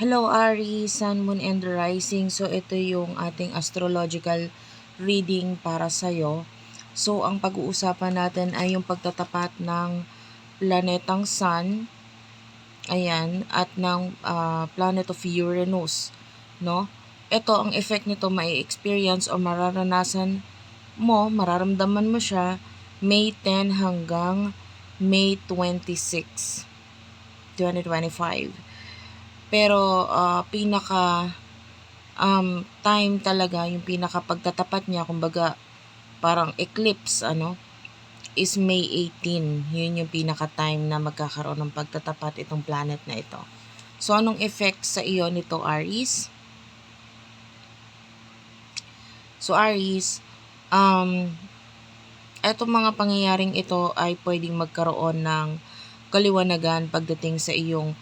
Hello Aries, Sun, Moon, and Rising. So ito yung ating astrological reading para sa'yo. So ang pag-uusapan natin ay yung pagtatapat ng planetang Sun, ayan, at ng ah, planet of Uranus, no? Ito, ang effect nito may experience o mararanasan mo, mararamdaman mo siya May 10 hanggang May 26, 2025. Pero ah, pinaka um, time talaga, yung pinaka pagtatapat niya, kumbaga parang eclipse, ano, is May 18. Yun yung pinaka time na magkakaroon ng pagtatapat itong planet na ito. So, anong effect sa iyo nito, Aries? So, Aries, um, etong mga pangyayaring ito ay pwedeng magkaroon ng kaliwanagan pagdating sa iyong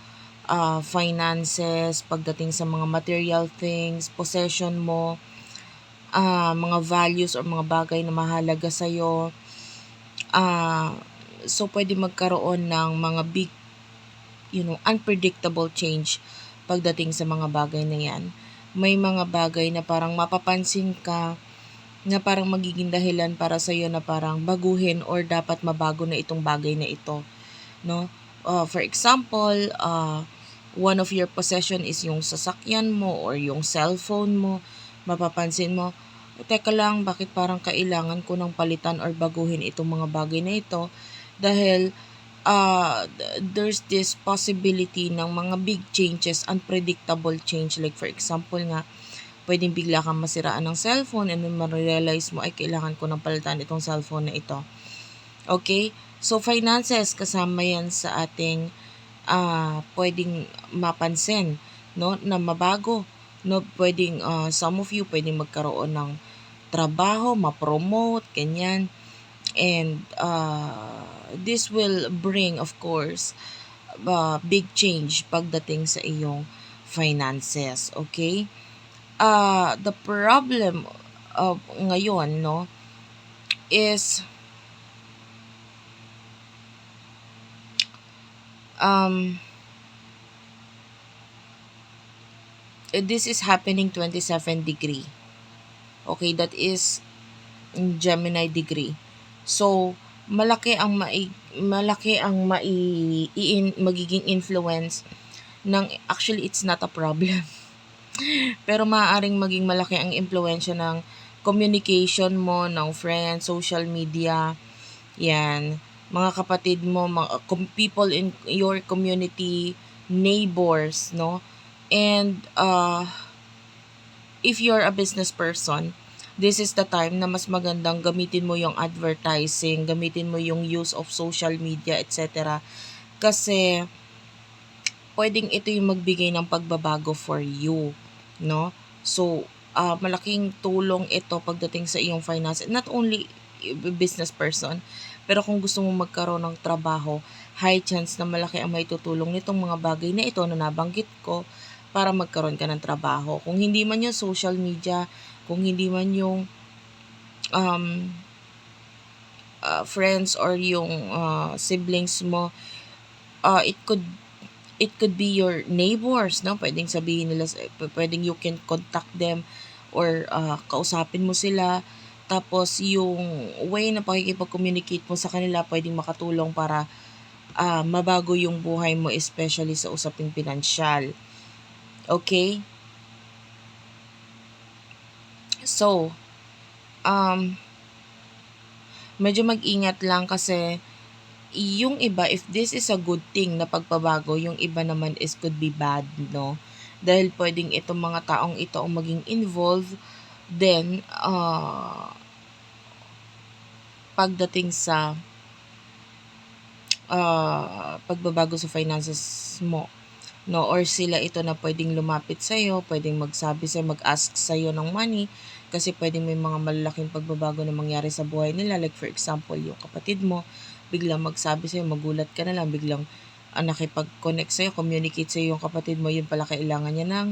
uh, finances, pagdating sa mga material things, possession mo, uh, mga values or mga bagay na mahalaga sa iyo. Uh, so pwede magkaroon ng mga big you know, unpredictable change pagdating sa mga bagay na 'yan. May mga bagay na parang mapapansin ka na parang magiging dahilan para sa iyo na parang baguhin or dapat mabago na itong bagay na ito, no? Uh, for example, uh, one of your possession is yung sasakyan mo or yung cellphone mo, mapapansin mo, teka lang, bakit parang kailangan ko ng palitan or baguhin itong mga bagay na ito dahil uh, there's this possibility ng mga big changes, unpredictable change. Like for example nga, pwedeng bigla kang masiraan ng cellphone and then ma-realize mo, ay kailangan ko ng palitan itong cellphone na ito. Okay? So, finances, kasama yan sa ating uh, pwedeng mapansin, no? Na mabago, no? Pwedeng, uh, some of you, pwedeng magkaroon ng trabaho, ma-promote, ganyan. And, uh, this will bring, of course, uh, big change pagdating sa iyong finances, okay? Uh, the problem of ngayon, no, is um this is happening 27 degree. Okay, that is Gemini degree. So, malaki ang mai malaki ang mai in, magiging influence ng actually it's not a problem. Pero maaaring maging malaki ang impluwensya ng communication mo, ng friends, social media, yan, mga kapatid mo, mga people in your community, neighbors, no? And uh, if you're a business person, this is the time na mas magandang gamitin mo yung advertising, gamitin mo yung use of social media, etc. Kasi pwedeng ito yung magbigay ng pagbabago for you, no? So, uh, malaking tulong ito pagdating sa iyong finance. Not only business person, pero kung gusto mo magkaroon ng trabaho, high chance na malaki ang may tutulong nitong mga bagay na ito na nabanggit ko para magkaroon ka ng trabaho. Kung hindi man yung social media, kung hindi man yung um, uh, friends or yung uh, siblings mo, uh, it could it could be your neighbors, no? Pwedeng sabihin nila, pwedeng you can contact them or uh, kausapin mo sila. Tapos, yung way na pakikipag-communicate mo sa kanila, pwedeng makatulong para uh, mabago yung buhay mo, especially sa usaping pinansyal. Okay? So, um, medyo mag-ingat lang kasi yung iba, if this is a good thing na pagpabago, yung iba naman is could be bad, no? Dahil pwedeng itong mga taong ito ang maging involved, then, uh, pagdating sa uh, pagbabago sa finances mo, no? Or sila ito na pwedeng lumapit sa iyo, pwedeng magsabi sa mag-ask sa iyo ng money kasi pwedeng may mga malalaking pagbabago na mangyari sa buhay nila. Like for example, yung kapatid mo, biglang magsabi sa iyo, magulat ka na lang, biglang uh, nakipag-connect sa iyo, communicate sa iyo yung kapatid mo, yun pala kailangan niya ng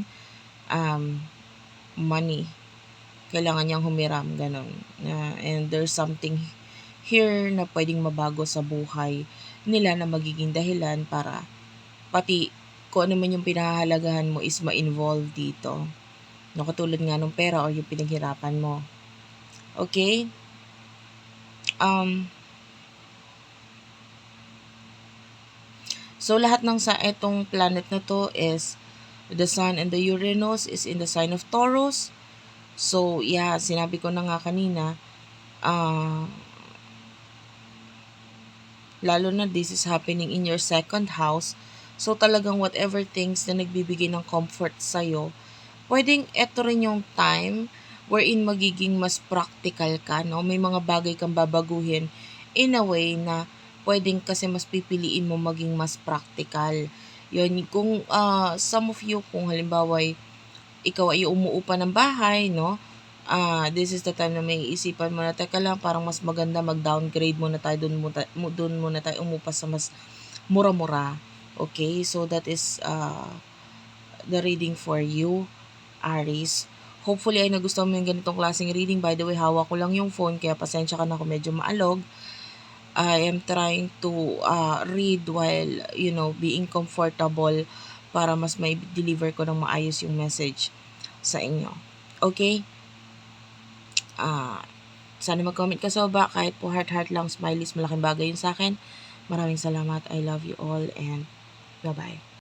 um, money. Kailangan niyang humiram, ganun. Uh, and there's something here na pwedeng mabago sa buhay nila na magiging dahilan para pati kung ano man yung pinahahalagahan mo is ma-involve dito. No, katulad nga ng pera or yung pinaghirapan mo. Okay? Um, so, lahat ng sa etong planet na to is the Sun and the Uranus is in the sign of Taurus. So, yeah, sinabi ko na nga kanina, ah, lalo na this is happening in your second house. So, talagang whatever things na nagbibigay ng comfort sa'yo, pwedeng eto rin yung time wherein magiging mas practical ka, no? May mga bagay kang babaguhin in a way na pwedeng kasi mas pipiliin mo maging mas practical. Yun, kung ah, some of you, kung halimbawa ay ikaw ay umuupa ng bahay, no? Ah, this is the time na may isipan mo na, teka lang, parang mas maganda mag-downgrade muna tayo, dun, muna, dun muna tayo umupa sa mas mura-mura. Okay, so that is uh, the reading for you, Aries. Hopefully ay nagustuhan mo yung ganitong klaseng reading. By the way, hawak ko lang yung phone, kaya pasensya ka na kung medyo maalog. I am trying to uh, read while, you know, being comfortable para mas may deliver ko ng maayos yung message sa inyo. Okay? Ah, sana mag-comment ka sa baba. Kahit po heart-heart lang, smileys, malaking bagay yun sa akin. Maraming salamat. I love you all and bye-bye.